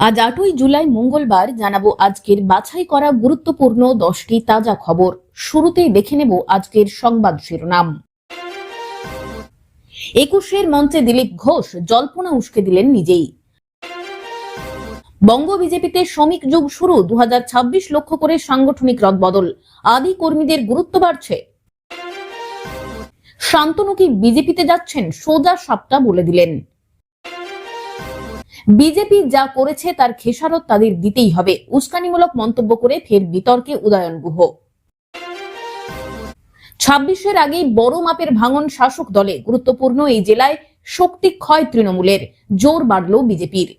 আজ আটই জুলাই মঙ্গলবার জানাব আজকের বাছাই করা গুরুত্বপূর্ণ দশটি তাজা খবর। শুরুতেই দেখে নেব আজকের সংবাদ শিরোনাম। একুশের মঞ্চে দিলীপ ঘোষ, জল্পনা উস্কে দিলেন নিজেই। বঙ্গ বিজেপিতে শ্রমিক যুগ শুরু দু হাজার ছাব্বিশ লক্ষ্য করে সাংগঠনিক রদবদল, আদি কর্মীদের গুরুত্ব বাড়ছে। শান্তনু কি বিজেপিতে যাচ্ছেন সোজা সাপটা বলে দিলেন। বিজেপি যা করেছে তার খেসারত তাদের দিতেই হবে। উস্কানিমূলক মন্তব্য করে ফের বিতর্কে উদয়ন গুহ। ছাব্বিশের আগেই বড় মাপের ভাঙন শাসক দলে গুরুত্বপূর্ণ এই জেলায় শক্তি ক্ষয় তৃণমূলের। জোর বাড়ল বিজেপির।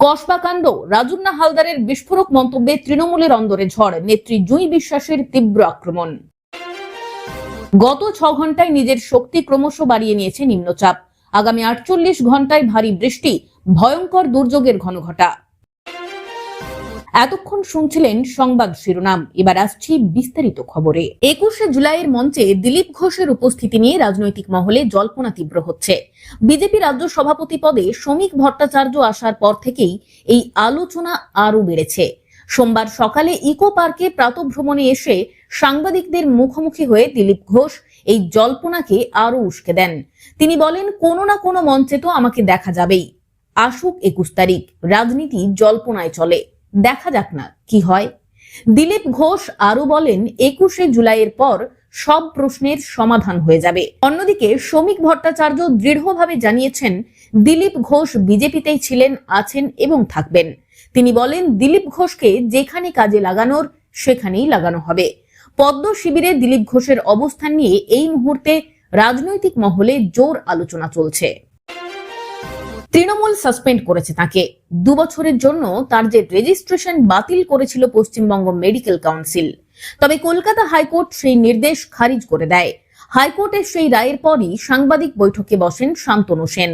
কসবাকাণ্ড, রাজুন্না হালদারের বিস্ফোরক মন্তব্যে তৃণমূলের অন্দরে ঝড়, নেত্রী জুঁই বিশ্বাসের তীব্র আক্রমণ। গত ছ ঘন্টায় নিজের শক্তি ক্রমশ বাড়িয়ে নিয়েছে নিম্নচাপ। আগামী আটচল্লিশ ঘন্টায় ভারী বৃষ্টি, ভয়ঙ্কর দুর্যোগের ঘনঘটা। এতক্ষণ শুনছিলেন সংবাদ শিরোনাম, এবার আসছি বিস্তারিত খবরে। একুশে জুলাইয়ের মঞ্চে দিলীপ ঘোষের উপস্থিতি নিয়ে রাজনৈতিক মহলে জল্পনা তীব্র হচ্ছে। বিজেপি রাজ্য সভাপতি পদে শ্রমিক ভট্টাচার্য আসার পর থেকেই এই আলোচনা আরও বেড়েছে। সোমবার সকালে ইকো পার্কে প্রাতভ্রমণে এসে সাংবাদিকদের মুখোমুখি হয়ে দিলীপ ঘোষ এই জল্পনাকে আরও উস্কে দেন। তিনি বলেন, কোনো না কোনো মঞ্চে তো আমাকে দেখা যাবেই। আসুক একুশ তারিখ, রাজনীতি জল্পনায় চলে। দেখা যাক না কি হয়। দিলীপ ঘোষ আরও বলেন, একুশে জুলাইয়ের পর সব প্রশ্নের সমাধান হয়ে যাবে। অন্যদিকে শ্রমিক ভট্টাচার্য দৃঢ়ভাবে জানিয়েছেন, দিলীপ ঘোষ বিজেপিতেই ছিলেন, আছেন এবং থাকবেন। তিনি বলেন, দিলীপ ঘোষকে যেখানে কাজে লাগানোর, সেখানেই লাগানো হবে। পদ্ম শিবিরে দিলীপ ঘোষের অবস্থান নিয়ে এই মুহূর্তে রাজনৈতিক মহলে জোর আলোচনা চলছে। তৃণমূল সাসপেন্ড করেছে তাকে। দুবছরের জন্য তার যে রেজিস্ট্রেশন বাতিল করেছিল পশ্চিমবঙ্গ মেডিকেল কাউন্সিল। তবে কলকাতা হাইকোর্ট সেই নির্দেশ খারিজ করে দেয়। হাইকোর্টের সেই রায়ের পরই সাংবাদিক বৈঠকে বসেন শান্তনু সেন।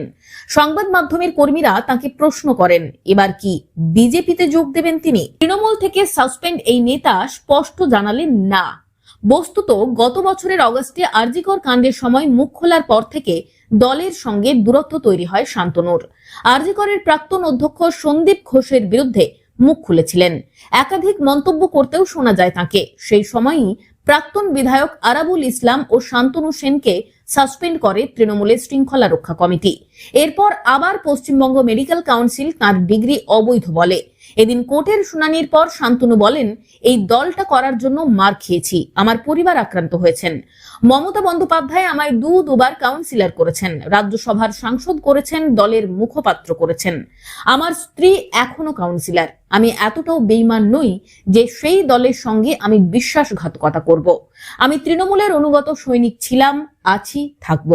সংবাদ মাধ্যমের কর্মীরা তাকে প্রশ্ন করেন, এবার কি বিজেপিতে যোগ দেবেন তিনি? তৃণমূল থেকে সাসপেন্ড এই নেতা স্পষ্ট জানালেন না। বস্তুত গত বছরের অগস্টে আরজিকর কাণ্ডের সময় মুখ খোলার পর থেকে দলের সঙ্গে দূরত্ব তৈরি হয় শান্তনুর। আরজিকরের প্রাক্তন অধ্যক্ষ সন্দীপ ঘোষের বিরুদ্ধে মুখ খুলেছিলেন। একাধিক মন্তব্য করতেও শোনা যায় তাকে। সেই সময়ই প্রাক্তন বিধায়ক আরাবুল ইসলাম ও শান্তনু সেনকে সাসপেন্ড করে তৃণমূলের শৃঙ্খলা রক্ষা কমিটি। এরপর আবার পশ্চিমবঙ্গ মেডিকেল কাউন্সিল তার ডিগ্রি অবৈধ বলে। এদিন কোর্টের শুনানির পর শান্তনু বলেন, এই দলটা করার জন্য মার খেয়েছি। আমার পরিবার আক্রান্ত হয়েছেন। মমতা বন্দ্যোপাধ্যায় আমায় দু, দুবার কাউন্সিলর করেছেন। রাজ্যসভার সাংসদ করেছেন, দলের মুখপাত্র করেছেন। আমার স্ত্রী এখনও কাউন্সিলর আমি এতটাও বেইমান নই যে সেই দলের সঙ্গে আমি বিশ্বাসঘাতকতা করব। আমি তৃণমূলের অনুগত সৈনিক ছিলাম আছি, থাকব।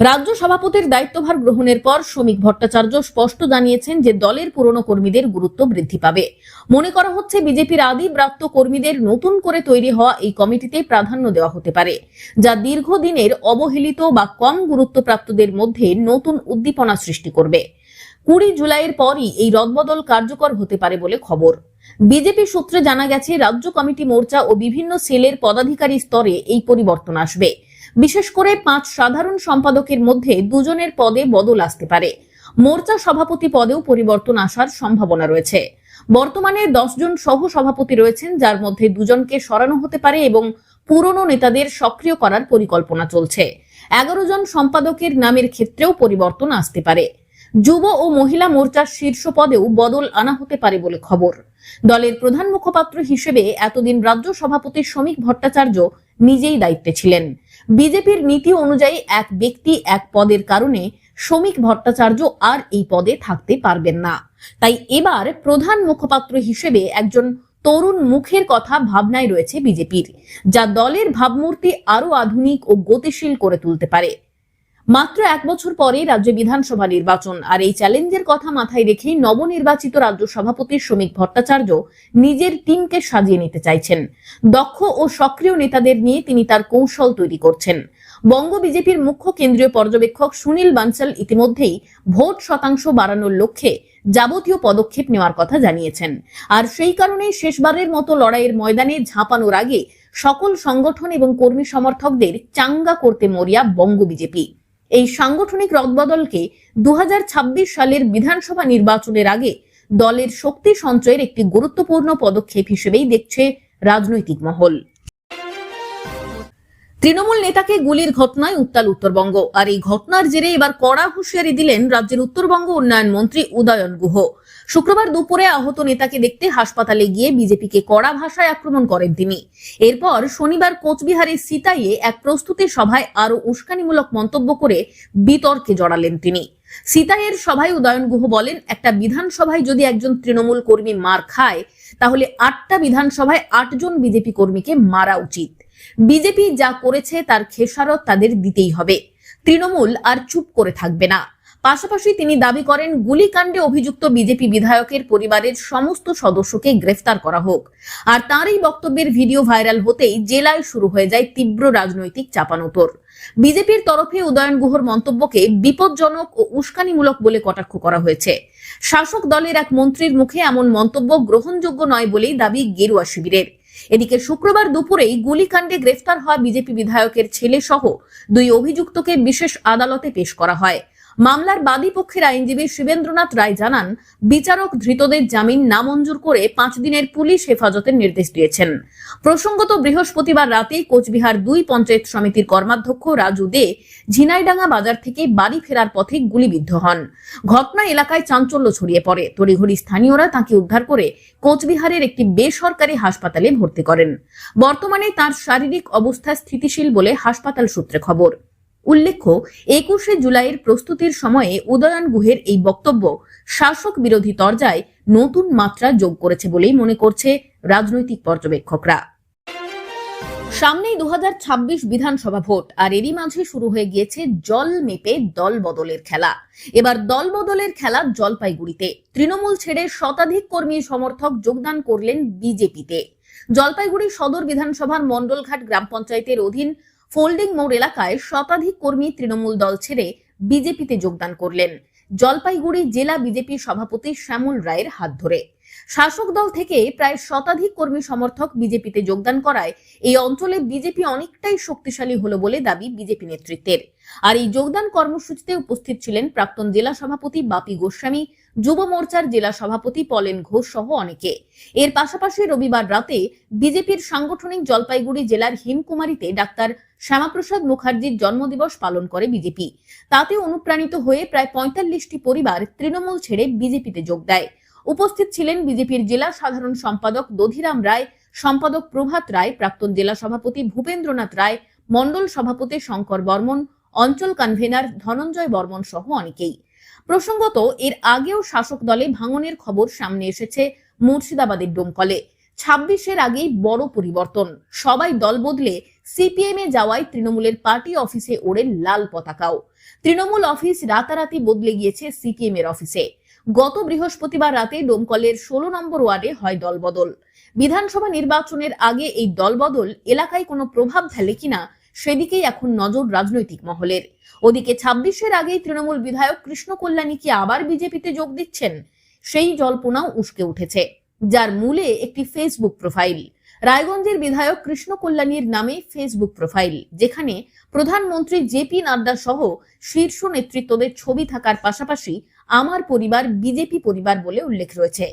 রাজ্য সভাপতির দায়িত্বভার গ্রহণের পর শ্রমিক ভট্টাচার্য স্পষ্ট জানিয়েছেন যে দলের পুরনো কর্মীদের গুরুত্ব বৃদ্ধি পাবে। মনে করা হচ্ছে বিজেপির আদি প্রাপ্ত কর্মীদের নতুন করে তৈরি হওয়া এই কমিটিতে প্রাধান্য দেওয়া হতে পারে, যা দীর্ঘদিনের অবহেলিত বা কম গুরুত্বপ্রাপ্তদের মধ্যে নতুন উদ্দীপনা সৃষ্টি করবে। কুড়ি জুলাইয়ের পরই এই রদবদল কার্যকর হতে পারে বলে খবর। বিজেপি সূত্রে জানা গেছে, রাজ্য কমিটি মোর্চা ও বিভিন্ন সেলের পদাধিকারী স্তরে এই পরিবর্তন আসবে। বিশেষ করে পাঁচ সাধারণ সম্পাদকের মধ্যে দুজনের পদে বদল আসতে পারে। মোর্চা সভাপতি পদেও পরিবর্তন আসার সম্ভাবনা রয়েছে। বর্তমানে জন সহ সভাপতি রয়েছেন, যার মধ্যে দুজনকে সরানো হতে পারে এবং পুরনো নেতাদের সক্রিয় করার পরিকল্পনা চলছে। এগারো জন সম্পাদকের নামের ক্ষেত্রেও পরিবর্তন আসতে পারে। যুব ও মহিলা মোর্চার শীর্ষ পদেও বদল আনা হতে পারে বলে খবর। দলের প্রধান মুখপাত্র হিসেবে এতদিন রাজ্য সভাপতি শ্রমিক ভট্টাচার্য নিজেই দায়িত্বে ছিলেন। বিজেপির নীতি অনুযায়ী এক ব্যক্তি এক পদের কারণে শ্রমিক ভট্টাচার্য আর এই পদে থাকতে পারবেন না। তাই এবার প্রধান মুখপাত্র হিসেবে একজন তরুণ মুখের কথা ভাবনায় রয়েছে বিজেপির, যা দলের ভাবমূর্তি আরও আধুনিক ও গতিশীল করে তুলতে পারে। মাত্র এক বছর পরে রাজ্যে বিধানসভা নির্বাচন। আর এই চ্যালেঞ্জের কথা মাথায় রেখেই নবনির্বাচিত রাজ্য সভাপতি শ্রমিক ভট্টাচার্য নিজের টিমকে সাজিয়ে নিতে চাইছেন। দক্ষ ও সক্রিয় নেতাদের নিয়ে তিনি তার কৌশল তৈরি করছেন। বঙ্গ বিজেপির মুখ্য কেন্দ্রীয় পর্যবেক্ষক সুনীল বানসাল ইতিমধ্যেই ভোট শতাংশ বাড়ানোর লক্ষ্যে যাবতীয় পদক্ষেপ নেওয়ার কথা জানিয়েছেন। আর সেই কারণেই শেষবারের মতো লড়াইয়ের ময়দানে ঝাঁপানোর আগে সকল সংগঠন এবং কর্মী সমর্থকদের চাঙ্গা করতে মরিয়া বঙ্গ বিজেপি। এই সাংগঠনিক রদবদলকে দুহাজার ছাব্বিশ সালের বিধানসভা নির্বাচনের আগে দলের শক্তি সঞ্চয়ের একটি গুরুত্বপূর্ণ পদক্ষেপ হিসেবেই দেখছে রাজনৈতিক মহল। তৃণমূল নেতাকে গুলির ঘটনায় উত্তাল উত্তরবঙ্গ। আর এই ঘটনার জেরে এবার কড়া হুঁশিয়ারি দিলেন রাজ্যের উত্তরবঙ্গ উন্নয়ন মন্ত্রী উদয়ন গুহ। শুক্রবার দুপুরে আহত নেতাকে দেখতে হাসপাতালে গিয়ে বিজেপিকে কড়া ভাষায় আক্রমণ করেন তিনি। এরপর শনিবার কোচবিহারের সিতাইয়ে এক প্রস্তুতি সভায় আরও উস্কানিমূলক মন্তব্য করে বিতর্কে জড়ালেন তিনি। সিতাইয়ের সভায় উদয়ন গুহ বলেন, একটা বিধানসভায় যদি একজন তৃণমূল কর্মী মার খায়, তাহলে আটটা বিধানসভায় আটজন বিজেপি কর্মীকে মারা উচিত। বিজেপি যা করেছে তার খেসারত তাদের দিতেই হবে। তৃণমূল আর চুপ করে থাকবে না। পাশাপাশি তিনি দাবি করেন, গুলিকাণ্ডে অভিযুক্ত বিজেপি বিধায়কের পরিবারের সমস্ত সদস্যকে গ্রেফতার করা হোক। আর তার এই বক্তব্যের ভিডিও ভাইরাল হতেই জেলায় শুরু হয়ে যায় তীব্র রাজনৈতিক চাপানোতর। বিজেপির তরফে উদয়ন গুহর মন্তব্যকে বিপজ্জনক ও উস্কানিমূলক বলে কটাক্ষ করা হয়েছে। শাসক দলের এক মন্ত্রীর মুখে এমন মন্তব্য গ্রহণযোগ্য নয় বলেই দাবি গেরুয়া শিবিরের। এদিকে শুক্রবার দুপুরেই গুলিকাণ্ডে গ্রেফতার হওয়া বিজেপি বিধায়কের ছেলে সহ দুই অভিযুক্তকে বিশেষ আদালতে পেশ করা হয়। মামলার বাদী পক্ষের আইনজীবী শিবেন্দ্রনাথ রায় জানান, বিচারক ধৃতদের জামিন নামঞ্জুর করে পাঁচ দিনের পুলিশ হেফাজতের নির্দেশ দিয়েছেন। প্রসঙ্গত বৃহস্পতিবার রাতে কোচবিহার দুই পঞ্চায়েত সমিতির কর্মাধ্যক্ষ রাজু দে ঝিনাইডাঙ্গা বাজার থেকে বাড়ি ফেরার পথে গুলিবিদ্ধ হন। ঘটনা এলাকায় চাঞ্চল্য ছড়িয়ে পড়ে। তড়িঘড়ি স্থানীয়রা তাকে উদ্ধার করে কোচবিহারের একটি বেসরকারি হাসপাতালে ভর্তি করেন। বর্তমানে তার শারীরিক অবস্থা স্থিতিশীল বলে হাসপাতাল সূত্রে খবর। উল্লেখ্য, একুশে জুলাইয়ের প্রস্তুতির সময়ে উদয়ন গুহের এই বক্তব্য শাসক বিরোধী তরজায় নতুন মাত্রা যোগ করেছে বলেই মনে করছে রাজনৈতিক পর্যবেক্ষকরা। সামনেই দু বিধানসভা ভোট, আর এরই মাঝে শুরু হয়ে গিয়েছে জল মেপে দল বদলের খেলা। এবার দল বদলের খেলা জলপাইগুড়িতে। তৃণমূল ছেড়ে শতাধিক কর্মী সমর্থক যোগদান করলেন বিজেপিতে। জলপাইগুড়ি সদর বিধানসভার মন্ডলঘাট গ্রাম পঞ্চায়েতের অধীন ফোল্ডিং মোড় এলাকায় শতাধিক কর্মী তৃণমূল দল ছেড়ে বিজেপিতে যোগদান করলেন। জলপাইগুড়ি জেলা বিজেপি সভাপতি শ্যামল রায়ের হাত ধরে। শাসক দল থেকে প্রায় শতাধিক কর্মী সমর্থক বিজেপিতে যোগদান করায়। এই অঞ্চলে বিজেপি অনেকটাই শক্তিশালী হলো বলে দাবি বিজেপি নেতৃত্বের। আর এই যোগদান কর্মসূচিতে উপস্থিত ছিলেন প্রাক্তন জেলা সভাপতি বাপি গোস্বামী, যুব মোর্চার জেলা সভাপতি পলেন ঘোষ সহ অনেকে। এর পাশাপাশি রবিবার রাতে বিজেপির সাংগঠনিক জলপাইগুড়ি জেলার হিমকুমারীতে ডাক্তার শ্যামাপ্রসাদ মুখার্জির জন্মদিবস পালন করে বিজেপি। তাতে অনুপ্রাণিত হয়ে প্রায় পঁয়তাল্লিশটি পরিবার তৃণমূল ছেড়ে বিজেপিতে যোগ দেয়। উপস্থিত ছিলেন বিজেপির জেলা সাধারণ সম্পাদক দধিরাম রায়, সম্পাদক প্রভাত রায়, প্রাক্তন জেলা সভাপতি ভূপেন্দ্রনাথ রায়, মণ্ডল সভাপতি শঙ্কর বর্মন, অঞ্চল কনভেনার ধনঞ্জয় বর্মন সহ অনেকেই। প্রসঙ্গত, এর আগেও শাসক দলে ভাঙনের খবর সামনে এসেছে মুর্শিদাবাদের ডোমকলে। ছাব্বিশের আগেই বড় পরিবর্তন। সবাই দল বদলে সিপিএম এ যাওয়ায় তৃণমূলের পার্টি অফিসে ওড়ে লাল পতাকাও। তৃণমূল অফিস রাতারাতি বদলে গিয়েছে সিপিএম এর অফিসে। গত বৃহস্পতিবার রাতে ডোমকলের ষোলো নম্বর ওয়ার্ডে হয় দলবদল। বিধানসভা নির্বাচনের আগে এই দলবদল এলাকায় কোনো প্রভাব ফেলে কিনা সেদিকেই এখন নজর রাজনৈতিক মহলের। ওদিকে ছাব্বিশের আগেই তৃণমূল বিধায়ক কৃষ্ণ কল্যাণী কি আবার বিজেপিতে যোগ দিচ্ছেন? সেই জল্পনাও উস্কে উঠেছে, যার মূলে একটি ফেসবুক প্রোফাইল। রায়গঞ্জের বিধায়ক কৃষ্ণ কল্যাণীর নামে ফেসবুক প্রোফাইল, যেখানে প্রধানমন্ত্রী জেপি নাড্ডা সহ শীর্ষ নেতৃত্বদের ছবি থাকার পাশাপাশি আমার পরিবার, বিজেপি পরিবার বলে উল্লেখ রয়েছে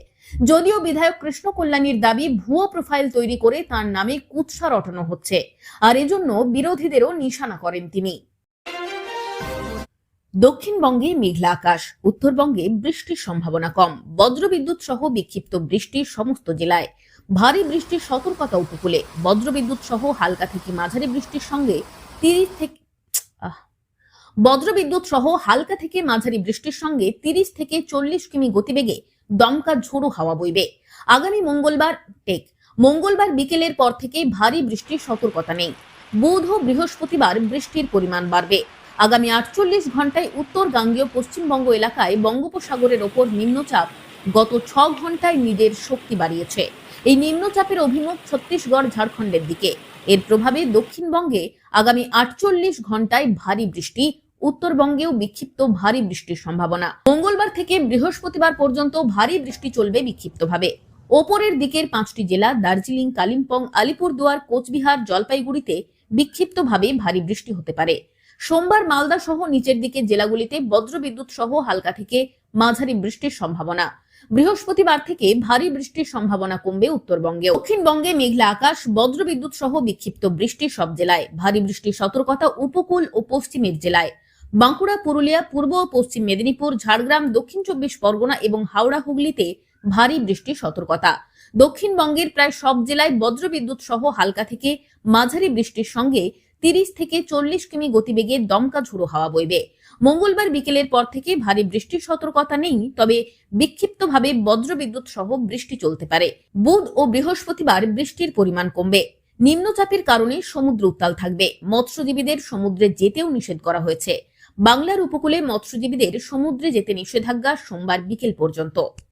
যদিও বিধায়ক কৃষ্ণ কল্যাণীর দাবি ভুয়ো প্রোফাইল তৈরি করে তার নামে কুৎসা রটানো হচ্ছে, আর এজন্য বিরোধীদেরও নিশানা করেন তিনি দক্ষিণবঙ্গে মেঘলা আকাশ, উত্তরবঙ্গে বৃষ্টির সম্ভাবনা কম, বজ্রবিদ্যুৎ সহ বিক্ষিপ্ত বৃষ্টি সমস্ত জেলায় ভারী বৃষ্টির সতর্কতা উপকূলে, বজ্রবিদ্যুৎ সহ হালকা থেকে মাঝারি বৃষ্টির সঙ্গে তিরিশ থেকে। বজ্রবিদ্যুৎ সহ হালকা থেকে মাঝারি বৃষ্টির সঙ্গে তিরিশ থেকে চল্লিশ কিমি গতিবেগে দমকা ঝোড়ো হাওয়া বইবে। আগামী মঙ্গলবার, টেক, মঙ্গলবার বিকেলের পর থেকে ভারী বৃষ্টির সতর্কতা নেই। বুধ ও বৃহস্পতিবার বৃষ্টির পরিমাণ বাড়বে। আগামী আটচল্লিশ ঘন্টায় উত্তর গাঙ্গেয় পশ্চিমবঙ্গ এলাকায় বঙ্গোপসাগরের ওপর নিম্নচাপ গত ছ ঘন্টায় নিজের শক্তি বাড়িয়েছে। এই নিম্নচাপের অভিমুখ ছত্তিশগড় ঝাড়খণ্ডের দিকে। এর প্রভাবে দক্ষিণবঙ্গে আগামী আটচল্লিশ ঘন্টায় ভারী বৃষ্টি উত্তরবঙ্গেও বিক্ষিপ্ত ভারী বৃষ্টির সম্ভাবনা। মঙ্গলবার থেকে বৃহস্পতিবার পর্যন্ত ভারী বৃষ্টি চলবে বিক্ষিপ্তভাবে। ওপরের দিকের পাঁচটি জেলা দার্জিলিং, কালিম্পং, আলিপুরদুয়ার, কোচবিহার, জলপাইগুড়িতে বিক্ষিপ্তভাবে ভারী বৃষ্টি হতে পারে। সোমবার মালদা সহ নিচের দিকে জেলাগুলিতে বজ্রবিদ্যুৎ সহ হালকা থেকে মাঝারি বৃষ্টির সম্ভাবনা। বৃহস্পতিবার থেকে ভারী বৃষ্টির সম্ভাবনা কমবে উত্তরবঙ্গে দক্ষিণবঙ্গে মেঘলা আকাশ, বজ্রবিদ্যুৎ সহ বিক্ষিপ্ত বৃষ্টি সব জেলায়। ভারী বৃষ্টির সতর্কতা উপকূল ও পশ্চিমের জেলায়। বাঁকুড়া, পুরুলিয়া, পূর্ব ও পশ্চিম মেদিনীপুর, ঝাড়গ্রাম, দক্ষিণ চব্বিশ পরগনা এবং হাওড়া, হুগলিতে ভারী বৃষ্টির সতর্কতা। দক্ষিণবঙ্গের প্রায় সব জেলায় বজ্রবিদ্যুৎ সহ হালকা থেকে মাঝারি বৃষ্টির সঙ্গে তিরিশ থেকে চল্লিশ কিমি গতিবেগে দমকা ঝোড়ো হাওয়া বইবে। মঙ্গলবার বিকেলের পর থেকে ভারী বৃষ্টির সতর্কতা নেই, তবে বিক্ষিপ্তভাবে বজ্রবিদ্যুৎ সহ বৃষ্টি চলতে পারে। বুধ ও বৃহস্পতিবার বৃষ্টির পরিমাণ কমবে। নিম্নচাপের কারণে সমুদ্র উত্তাল থাকবে। মৎস্যজীবীদের সমুদ্রে যেতেও নিষেধ করা হয়েছে। বাংলার উপকূলে মৎস্যজীবীদের সমুদ্রে যেতে নিষেধাজ্ঞা সোমবার বিকেল পর্যন্ত।